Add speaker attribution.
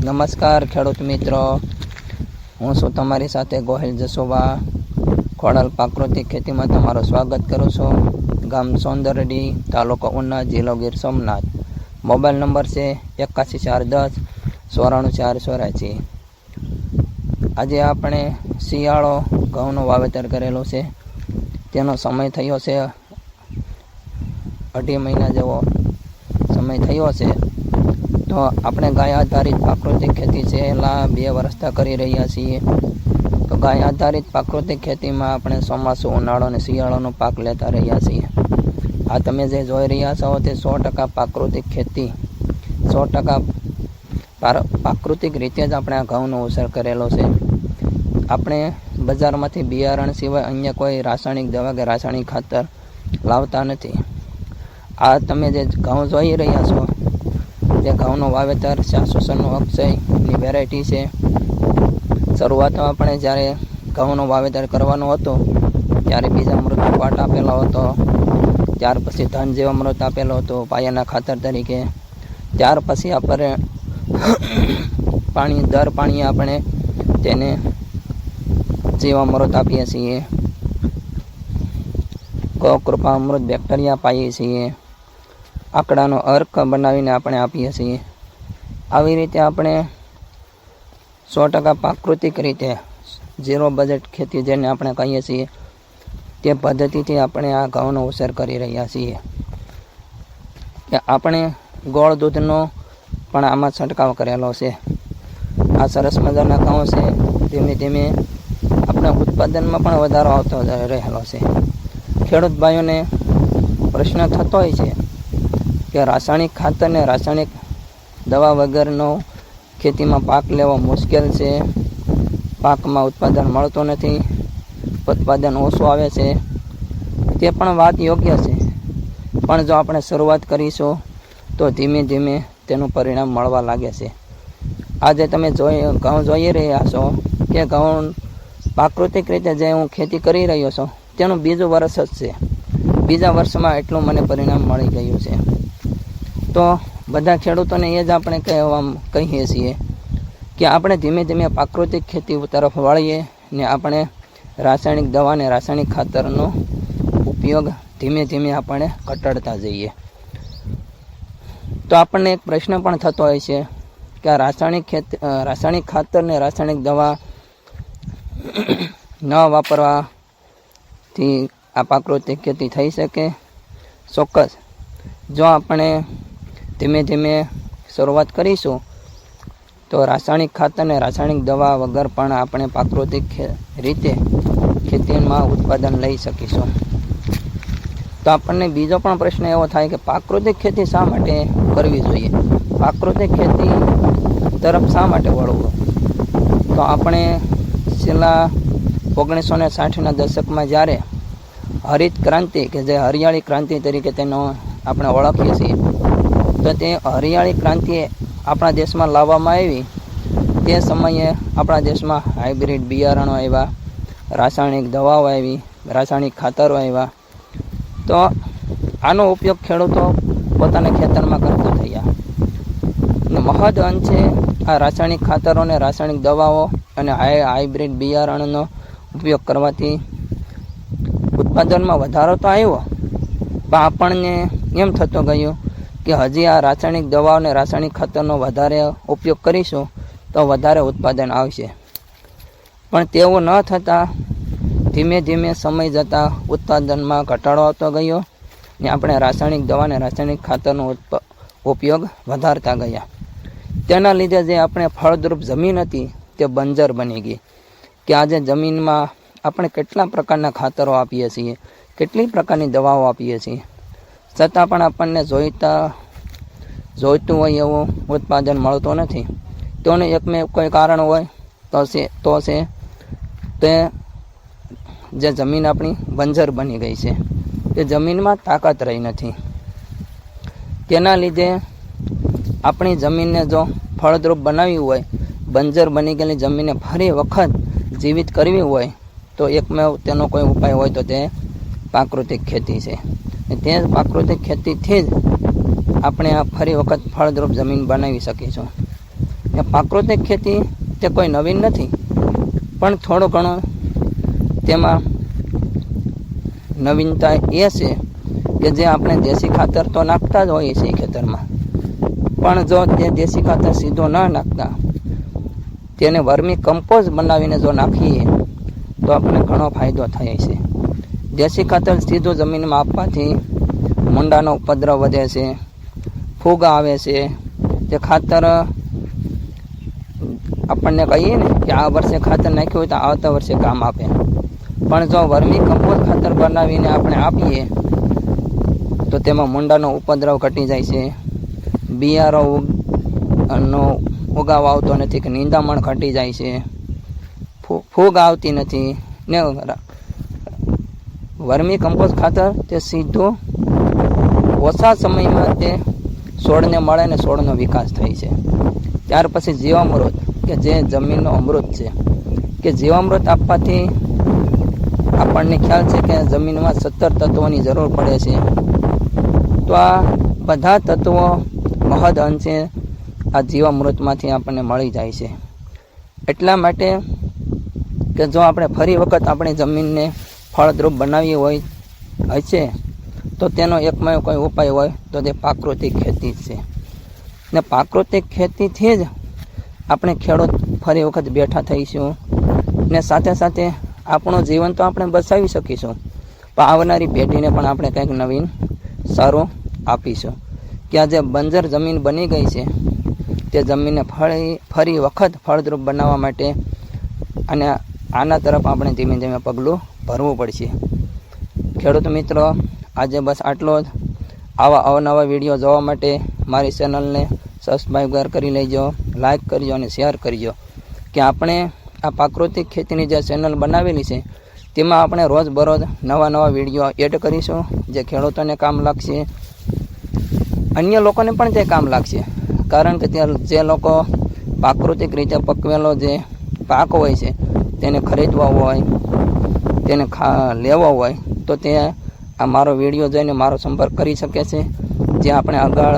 Speaker 1: નમસ્કાર, ખેડૂત મિત્રો. હું છું તમારી સાથે ગોહિલ જસોબા. ખોડલ પ્રાકૃતિક ખેતીમાં તમારું સ્વાગત કરું છું. ગામ સોંદરડી, તાલુકો ઉના, જિલ્લો ગીર સોમનાથ. મોબાઈલ નંબર છે એકાસી ચાર દસ, ચોરાણું ચાર ચોરાસી આજે આપણે શિયાળો ઘઉંનું વાવેતર કરેલું છે. તેનો સમય થયો છે અઢી મહિના જેવો સમય થયો છે. તો આપણે ગાય આધારિત પ્રાકૃતિક ખેતી છેલ્લા બે વર્ષથી કરી રહ્યા છીએ. તો ગાય આધારિત પ્રાકૃતિક ખેતીમાં આપણે ચોમાસું, ઉનાળો અને શિયાળોનો પાક લેતા રહ્યા છીએ. આ તમે જે જોઈ રહ્યા છો તે સો ટકા પ્રાકૃતિક ખેતી, સો ટકા પાર- પ્રાકૃતિક રીતે જ આપણે આ ઘઉંનો ઉછેર કરેલો છે. આપણે બજારમાંથી બિયારણ સિવાય અન્ય કોઈ રાસાયણિક દવા કે રાસાયણિક ખાતર લાવતા નથી. આ તમે જે ઘઉં જોઈ રહ્યા છો તે ઘઉંનું વાવેતર શાસુસનનું અક્ષયની વેરાયટી છે. શરૂઆતમાં આપણે જ્યારે ઘઉંનું વાવેતર કરવાનું હતું, ત્યારે બીજા મૃત પાટ આપેલો હતો. ત્યાર પછી ધન જેવો અમૃત આપેલો હતો, પાયાના ખાતર તરીકે. ત્યાર પછી આપણે પાણી, દર પાણીએ આપણે તેને જીવામૃત આપીએ છીએ. કૃપા અમૃત બેક્ટેરિયા પાઈએ છીએ. આંકડાનો અર્ક બનાવીને આપણે આપીએ છીએ. આવી રીતે આપણે સો ટકા પ્રાકૃતિક રીતે ઝીરો બજેટ ખેતી જેને આપણે કહીએ છીએ, તે પદ્ધતિથી આપણે આ ઘઉંનો ઉછેર કરી રહ્યા છીએ. કે આપણે ગોળ દૂધનો પણ આમાં છંટકાવ કરેલો છે. આ સરસ મજાના ઘઉં છે. ધીમે ધીમે આપણા ઉત્પાદનમાં પણ વધારો આવતો રહેલો છે. ખેડૂત ભાઈઓને પ્રશ્ન થતો હોય છે કે રાસાયણિક ખાતર ને રાસાયણિક દવા વગરનો ખેતીમાં પાક લેવો મુશ્કેલ છે. પાકમાં ઉત્પાદન મળતું નથી. ઉત્પાદન ઓછું આવે છે. તે પણ વાત યોગ્ય છે. પણ જો આપણે શરૂઆત કરીશું, તો ધીમે ધીમે તેનું પરિણામ મળવા લાગે છે. આજે તમે જોઈ, ઘઉં જોઈ રહ્યા છો કે ઘઉં પ્રાકૃતિક રીતે જે હું ખેતી કરી રહ્યો છું, તેનું બીજું વર્ષ જ છે. બીજા વર્ષમાં એટલું મને પરિણામ મળી ગયું છે. તો બધા ખેડૂતોને એ જ આપણે કહેવા કહીએ છીએ કે આપણે ધીમે ધીમે પ્રાકૃતિક ખેતી તરફ વાળીએ ને આપણે રાસાયણિક દવા ને રાસાયણિક ખાતરનો ઉપયોગ ધીમે ધીમે આપણે ઘટાડતા જઈએ. તો આપણને એક પ્રશ્ન પણ થતો હોય છે કે આ રાસાયણિક ખેત રાસાયણિક ખાતર ને રાસાયણિક દવા ન વાપરવાથી આ પ્રાકૃતિક ખેતી થઈ શકે? ચોક્કસ. જો આપણે ધીમે ધીમે શરૂઆત કરીશું. તો રાસાયણિક ખાતર અને રાસાયણિક દવા વગર પણ આપણે પ્રાકૃતિક રીતે ખેતીમાં ઉત્પાદન લઈ શકીશું. તો આપણને બીજો પણ પ્રશ્ન એવો થાય કે પ્રાકૃતિક ખેતી શા માટે કરવી જોઈએ? પ્રાકૃતિક ખેતી તરફ શા માટે વળવું? તો આપણે છેલ્લા ઓગણીસો ને સાઠના દશકમાં જ્યારે હરિત ક્રાંતિ કે જે હરિયાળી ક્રાંતિ તરીકે તેનો આપણે ઓળખીએ છીએ તો હરિયાળી ક્રાંતિ આપણા દેશમાં લાવવામાં આવી. તે સમયે આપણા દેશમાં હાઇબ્રિડ બિયારણો આવ્યા, રાસાયણિક દવાઓ આવી, રાસાયણિક ખાતરો આવ્યા. તો આનો ઉપયોગ ખેડૂતો પોતાના ખેતરમાં કરતા થયા. મહદ અંશે આ રાસાયણિક ખાતરો અને રાસાયણિક દવાઓ અને હાઈ, હાઇબ્રિડ બિયારણનો ઉપયોગ કરવાથી ઉત્પાદનમાં વધારો તો આવ્યો. પણ આપણને એમ થતું ગયું કે હજી આ રાસાયણિક દવાઓ અને રાસાયણિક ખાતરનો વધારે ઉપયોગ કરીશું, તો વધારે ઉત્પાદન આવશે. પણ તેવું ન થતાં ધીમે ધીમે સમય જતાં ઉત્પાદનમાં ઘટાડો આવતો ગયો ને આપણે રાસાયણિક દવા અને રાસાયણિક ખાતરનો ઉપયોગ વધારતા ગયા. તેના લીધે જે આપણે ફળદ્રુપ જમીન હતી તે બંજર બની ગઈ. કે આજે જમીનમાં આપણે કેટલા પ્રકારના ખાતરો આપીએ છીએ, કેટલી પ્રકારની દવાઓ આપીએ છીએ છતાં પણ આપણને જોઈતા, જોઈતું હોય એવું ઉત્પાદન મળતું નથી. તેનું એકમે કોઈ કારણ હોય તો છે તો છે, તે જે જમીન આપણી બંજર બની ગઈ છે. તે જમીનમાં તાકાત રહી નથી. તેના લીધે આપણી જમીનને જો ફળદ્રુપ બનાવવી હોય, બંજર બની ગયેલી જમીનને ફરી વખત જીવિત કરવી હોય, તો એકમેવ તેનો કોઈ ઉપાય હોય તો તે પ્રાકૃતિક ખેતી છે. તે પ્રાકૃતિક ખેતીથી જ આપણે આ ફરી વખત ફળદ્રુપ જમીન બનાવી શકીશું. એ પ્રાકૃતિક ખેતી તે કોઈ નવીન નથી, પણ થોડો ઘણો તેમાં નવીનતા એ છે કે જે આપણે દેશી ખાતર તો નાખતા જ હોઈએ છીએ ખેતરમાં. પણ જો તે દેશી ખાતર સીધો ન નાખતા, તેને વર્મી કમ્પોઝ બનાવીને જો નાખીએ, તો આપણને ઘણો ફાયદો થાય છે. દેશી ખાતર સીધું જમીનમાં આપવાથી મુંડાનો ઉપદ્રવ વધે છે, ફૂગ આવે છે. તે ખાતર, આપણને કહીએ ને કે આ વર્ષે ખાતર નાખ્યું હોય તો આવતા વર્ષે કામ આપે. પણ જો વર્મી કમ્પોઝ ખાતર બનાવીને આપણે આપીએ, તો તેમાં મુંડાનો ઉપદ્રવ ઘટી જાય છે. બિયારો નો ઉગાવ આવતો નથી કે નિંદામણ ઘટી જાય છે. ફૂગ આવતી નથી ને વર્મી કમ્પોઝ ખાતર તે સીધું ઓછા સમયમાં તે છોડને મળે ને છોડનો વિકાસ થાય છે. ત્યાર પછી જીવામૃત, કે જે જમીનનો અમૃત છે. કે જીવામૃત આપવાથી આપણને ખ્યાલ છે કે જમીનમાં સત્તર તત્વોની જરૂર પડે છે. તો આ બધા તત્વો મહદ અંશે આ જીવામૃતમાંથી આપણને મળી જાય છે. એટલા માટે કે જો આપણે ફરી વખત આપણી જમીનને ફળદ્રુપ બનાવી હોય હશે તો તેનો એકમાં કોઈ ઉપાય હોય, તો તે પ્રાકૃતિક ખેતી છે. ને પ્રાકૃતિક ખેતીથી જ આપણે ખેડૂત ફરી વખત બેઠા થઈશું. ને સાથે સાથે આપણું જીવન તો આપણે બચાવી શકીશું. પણ આવનારી પેઢીને પણ આપણે કંઈક નવીન, સારું આપીશું. કે આ જે બંજર જમીન બની ગઈ છે, તે જમીનને ફરી ફરી વખત ફળદ્રુપ બનાવવા માટે અને આના તરફ આપણે ધીમે ધીમે પગલું ભરવું પડશે. ખેડૂત મિત્રો, આજે બસ આટલો જ. આવા અવનવા વીડિયો જોવા માટે મારી ચેનલને સબસ્ક્રાઈબ કરી લેજો લાઈક કરજો અને શેર કરજો. કે આપણે આ પ્રાકૃતિક ખેતીની જે ચેનલ બનાવેલી છે, તેમાં આપણે રોજબરોજ નવા નવા વીડિયો એડ કરીશું, જે ખેડૂતોને કામ લાગશે. અન્ય લોકોને પણ તે કામ લાગશે. કારણ કે ત્યાં જે લોકો પ્રાકૃતિક રીતે પકવેલો જે પાક હોય છે, તેને ખરીદવા હોય તેને ખા, લેવા હોય, તો તે આ મારો વીડિયો જોઈને મારો સંપર્ક કરી શકે છે. જે આપણે આગળ